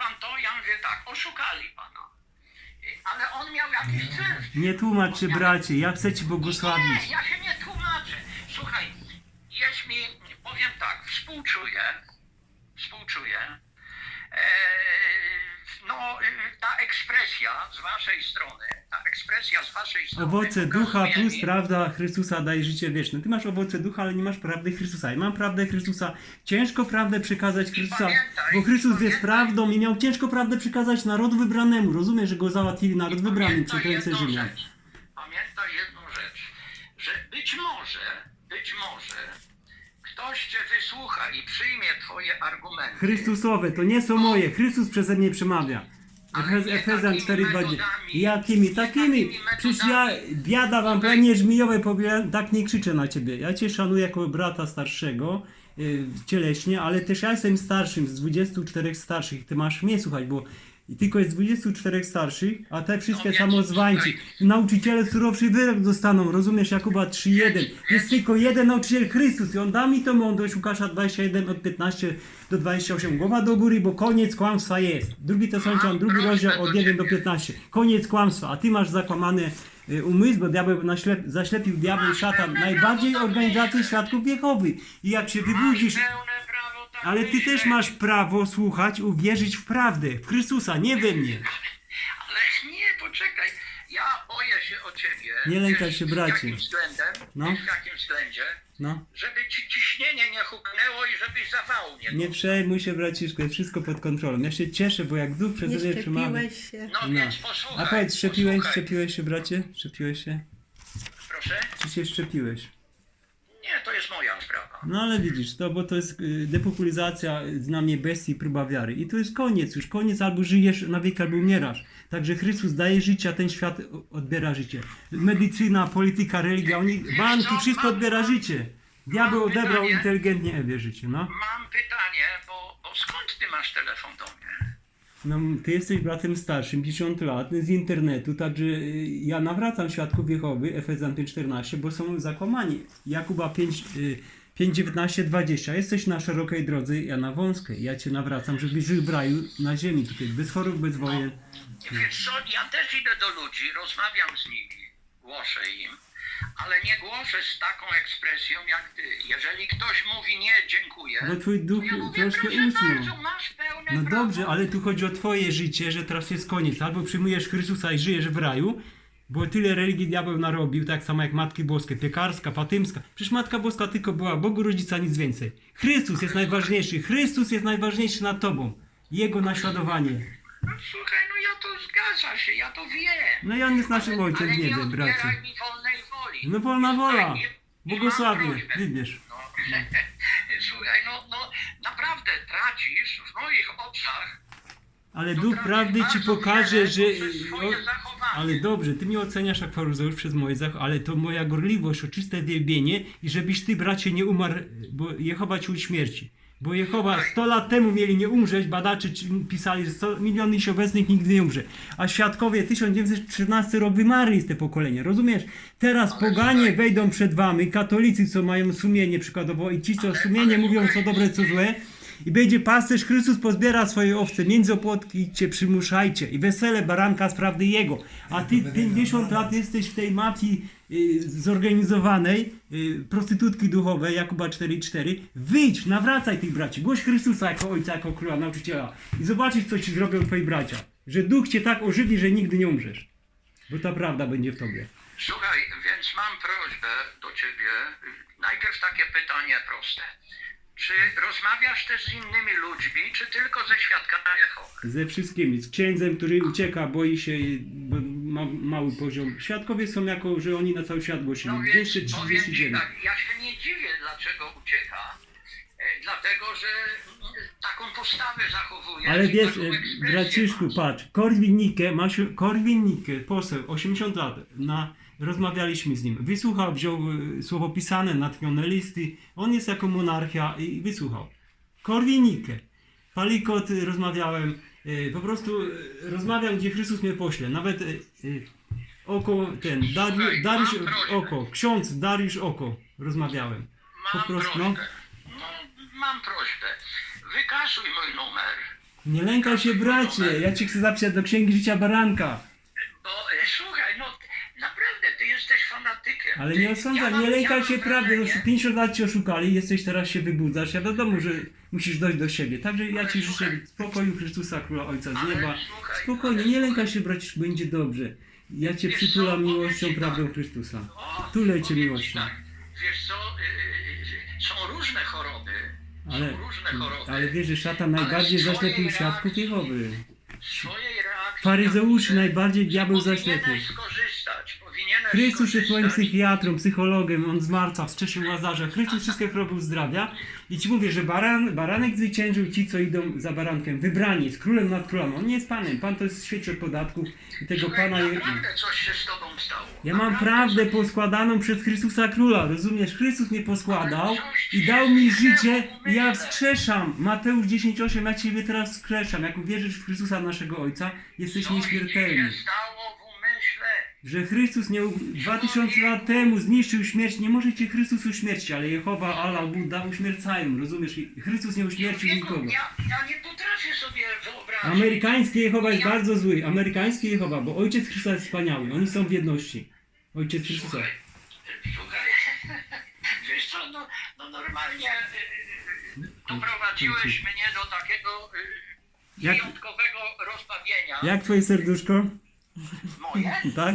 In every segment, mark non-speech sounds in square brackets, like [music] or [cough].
pan to? Ja mówię tak, oszukali pana. Ale on miał jakiś cel. Nie tłumacz się, bracie, ja chcę ci błogosławić. Nie, ja się nie tłumaczę. Słuchaj, jest mi, powiem tak, współczuję, współczuję. Eee, no, y, ta ekspresja z waszej strony, ta ekspresja z waszej strony... Owoce ducha plus mi- prawda Chrystusa daje życie wieczne. Ty masz owoce ducha, ale nie masz prawdy Chrystusa. Ja mam prawdę Chrystusa. Ciężko prawdę przekazać Chrystusa, pamiętaj, bo Chrystus jest pamiętaj. prawdą i miał ciężko prawdę przekazać narodu wybranemu. Rozumiesz, że go załatwili naród wybrany Pamiętaj przed ręce jedną Rzymian. Pamiętaj jedną rzecz, że być może, być może ktoś cię wysłucha i przyjmie twoje argumenty. Chrystusowe, to nie są moje. Chrystus przeze mnie przemawia. Efez, Efezjan takimi 4,20. metodami. Jakimi? Nie Takimi. Przecież ja, biada wam, plemię żmijowe, powiem, tak nie krzyczę na ciebie. Ja cię szanuję jako brata starszego yy, cieleśnie, ale też ja jestem starszym z 24 starszych. Ty masz mnie słuchać, bo i tylko jest 24 starszych, a te wszystkie No samozwańcy. Nauczyciele surowszy wyrok dostaną, rozumiesz, Jakuba 3.1. Jest tylko jeden nauczyciel Chrystus i on da mi to mądrość, Łukasza 21 od 15 do 28. Głowa do góry, bo koniec kłamstwa jest. Drugi Tesaloniczan, drugi prośbę rozdział od do 1 do ciebie. 15. Koniec kłamstwa, a ty masz zakłamany y, umysł, bo diabeł naślep, zaślepił diabeł szatan najbardziej organizacji świadków Jehowy. I jak się wybudzisz, ale ty też masz prawo słuchać, uwierzyć w prawdę, w Chrystusa, nie we mnie. Ale nie, poczekaj. Ja boję się o ciebie. Nie lękaj się, bracie. Jakim względem? No. W jakim względzie? No. Żeby ci ciśnienie nie huknęło i żebyś zawału nie Nie przejmuj się, braciszku, jest wszystko pod kontrolą. Ja się cieszę, bo jak duch przez Nie mnie przemawia. szczepiłeś się. No, No. więc posłuchaj. A powiedz, szczepiłeś, posłuchaj. szczepiłeś się, bracie? Szczepiłeś się? Proszę? Czy się szczepiłeś? Nie, to jest moja. No ale widzisz, to bo to jest y, depopulizacja znamie bestii, próba wiary. I to jest koniec już, koniec albo żyjesz na wiek, albo umierasz. Także Chrystus daje życie, a ten świat odbiera życie. Medycyna, polityka, religia, oni, banki, wszystko odbiera życie. Diabeł mam odebrał pytanie. inteligentnie Ewie życie, no. Mam pytanie, bo, bo skąd ty masz telefon do mnie? No, ty jesteś bratem starszym, 50 lat, z internetu, także y, ja nawracam świadków Jehowy, Efezjan 5.14, bo są zakłamani. Jakuba 5, y, 5, 19, 20. Jesteś na szerokiej drodze, ja na wąskiej. Ja cię nawracam, żebyś żył w raju na ziemi tutaj, bez chorób, bez wojen. Wiesz co, ja też idę do ludzi, rozmawiam z nimi, głoszę im, ale nie głoszę z taką ekspresją jak ty. Jeżeli ktoś mówi nie, dziękuję, Bo twój duch ja mówię, troszkę usnął. No prawo. dobrze, ale tu chodzi o twoje życie, że teraz jest koniec. Albo przyjmujesz Chrystusa i żyjesz w raju, bo tyle religii diabeł narobił, tak samo jak Matki Boskie, piekarska, fatymska. Przecież Matka Boska tylko była Bogu Rodzica, nic więcej. Chrystus jest najważniejszy. Chrystus jest najważniejszy nad tobą. Jego naśladowanie. No, słuchaj, no ja to zgadza się, ja to wiem. No i on jest naszym ojcem ale w nie niebie, bracie. odbieraj mi wolnej woli. No wolna wola. Prośbę. Wybierz. No, [laughs] słuchaj, no, no naprawdę tracisz w moich oczach Ale No Duch Prawdy ci pokaże, że... Ale dobrze, ty mnie oceniasz jak faryzeusz przez moje zachowanie, ale to moja gorliwość o czyste wielbienie i żebyś ty, bracie, nie umarł, bo Jehowa ci uśmierci. Bo Jehowa 100 lat temu mieli nie umrzeć, badacze pisali, że 100 miliony ich obecnych nigdy nie umrze. A świadkowie 1913 rok wymarli jest te pokolenie, rozumiesz? Teraz Ale poganie słuchaj. wejdą przed wami, katolicy, co mają sumienie przykładowo i ci, co Ale- sumienie ale mówią, co dobre, co złe. I będzie pasterz Chrystus pozbiera swoje owce, między opłotki cię przymuszajcie i wesele baranka z prawdy Jego. A ty 50 lat jesteś w tej mafii y, zorganizowanej, y, prostytutki duchowej, Jakuba 4,4. Wyjdź, nawracaj tych braci, głoś Chrystusa jako Ojca, jako Króla, Nauczyciela i zobaczysz, co ci zrobią twoi bracia. Że Duch cię tak ożywi, że nigdy nie umrzesz. Bo ta prawda będzie w tobie. Słuchaj, więc mam prośbę do ciebie. Najpierw takie pytanie proste. Czy rozmawiasz też z innymi ludźmi, czy tylko ze świadkami Jehowy? Ze wszystkimi. Z księdzem, który ucieka, boi się, bo ma mały poziom. Świadkowie są jako, że oni na cały świat głosili. No więc powiem ci 239. tak, ja się nie dziwię, dlaczego ucieka. E, dlatego, że mm, taką postawę zachowuje. Ale wiesz, taką e, ekspresję braciszku, ma. patrz, Korwin-Mikke, Masiu- Korwin-Mikke, poseł, 80 lat, na, rozmawialiśmy z nim. Wysłuchał, wziął e, słowo pisane, natchnione listy. On jest jako monarchia i wysłuchał. Korwin-Mikke. Palikot, e, rozmawiałem, e, po prostu rozmawiam, gdzie Chrystus mnie pośle. Nawet oko, ten, Dariusz. Oko, ksiądz Dariusz Oko, rozmawiałem. Po Mam prostu, prośbę. no. No, mam prośbę. Wykasuj mój numer. Nie lękaj się bracie, ja cię chcę zapisać do księgi życia baranka. Bo e, słuchaj, no naprawdę ty jesteś fanatykiem. Ale nie osądzaj, nie lękaj się prawdy, no, wrażenie- 50 lat cię oszukali, jesteś teraz się wybudzasz, ja wiadomo, że musisz dojść do siebie. Także ja ci życzę spokoju Chrystusa Króla Ojca z nieba. Spokojnie, nie lękaj się braciszku, będzie dobrze. Ja cię przytulam miłością, prawdą. Chrystusa. O, Tulej cię miłością. Wiesz co, są różne choroby. Ale, ale wiesz, że szatan najbardziej zaślepił świadków Jehowy. na- najbardziej diabeł zaślepił. Chrystus jest skorzystać. psychiatrą, psychologiem, on zmartwa, wskrzesił Łazarza. Chrystus wszystkie choroby uzdrawia. I ci mówię, że baran, baranek zwyciężył ci, co idą za barankiem. Wybrani, jest królem nad królem. On nie jest panem. Pan to jest świecie od podatków i tego Słuchaj, pana... Naprawdę coś się z tobą stało. Ja mam prawdę poskładaną przez Chrystusa Króla, rozumiesz? Chrystus mnie poskładał i dał mi życie i ja wskrzeszam. Mateusz 10,8, ja Ciebie teraz wskrzeszam. Jak uwierzysz w Chrystusa naszego Ojca, jesteś nieśmiertelny. się stało w umyśle. Że Chrystus nie, 2000 lat temu zniszczył śmierć, nie może cię Chrystus uśmiercić, ale Jehowa, Allah, Buddha uśmiercają, rozumiesz? Chrystus nie uśmiercił nikogo. Ja, ja nie potrafię sobie wyobrazić. Amerykański Jehowa jest Ja- bardzo zły, amerykański Jehowa, bo Ojciec Chrystusa jest wspaniały, oni są w jedności. Ojciec Chrystusa. Słuchaj, słuchaj, [laughs] wiesz co, no, no normalnie y, y, doprowadziłeś mnie do takiego y, Jak- wyjątkowego rozbawienia. Jak twoje serduszko? Moje? Tak?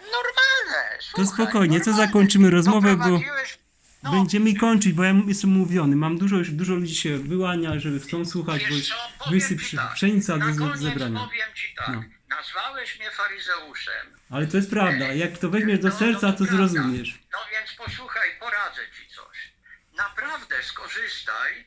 Normalne. To Słuchaj, spokojnie, co normalne. zakończymy rozmowę, bo Doprowadziłeś- no, będziemy kończyć, bo ja jestem umówiony. Mam dużo, już dużo ludzi się wyłania, żeby chcą słuchać, bo Wiesz jest co, powiem wysyp ci tak, pszenica na do koniec zebrania. powiem ci tak, No. nazwałeś mnie faryzeuszem. Ale to jest prawda, jak to weźmiesz do No, serca, to prawda. zrozumiesz. No więc posłuchaj, poradzę ci coś. Naprawdę skorzystaj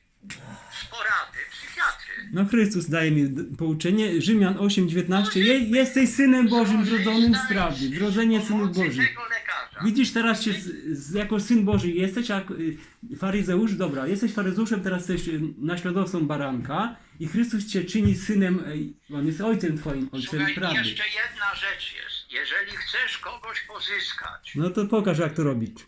porady psychiatry. No Chrystus daje mi pouczenie, Rzymian 8:19. Je, jesteś synem Bożym, zrodzonym z prawdy, zrodzenie Pomocy Bożych. Widzisz teraz się z, z, jako syn Boży jesteś, jak y, faryzeusz, dobra, jesteś faryzeuszem, teraz jesteś y, naśladowcą baranka i Chrystus cię czyni synem, y, on jest ojcem twoim, ojcem Słuchaj, prawdy. jeszcze jedna rzecz jest. Jeżeli chcesz kogoś pozyskać, No to pokaż jak to robić.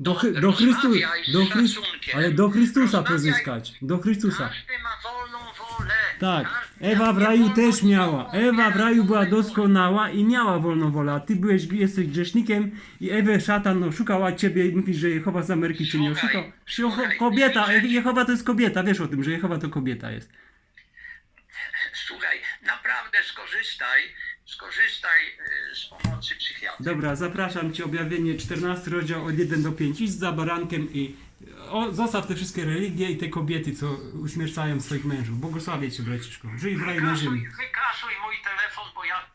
Do, Chy- do rozmawiaj z do Chrys- szacunkiem. ale do Chrystusa Rozmawiaj- pozyskać, do Chrystusa. każdy ma wolną wolę. Tak, Każdy- Ewa w raju też miała. Ewa w raju była doskonała i miała wolną wolę, a ty byłeś, jesteś grzesznikiem i Ewę szatan oszukała ciebie i mówisz, że Jehowa z Ameryki cię nie Słuchaj, oszukał. Jeho- słuchaj, Kobieta, ćwiczyć- Jehowa to jest kobieta, wiesz o tym, że Jehowa to kobieta jest. Słuchaj, naprawdę skorzystaj, skorzystaj y, z pomocy psychiatry. Dobra, zapraszam cię, objawienie 14 rozdział od 1 do 5, idź za barankiem i o, zostaw te wszystkie religie i te kobiety, co uśmiercają swoich mężów. Błogosławię cię, braciszku. Żyj w raju na ziemi. Wykasuj mój telefon, bo ja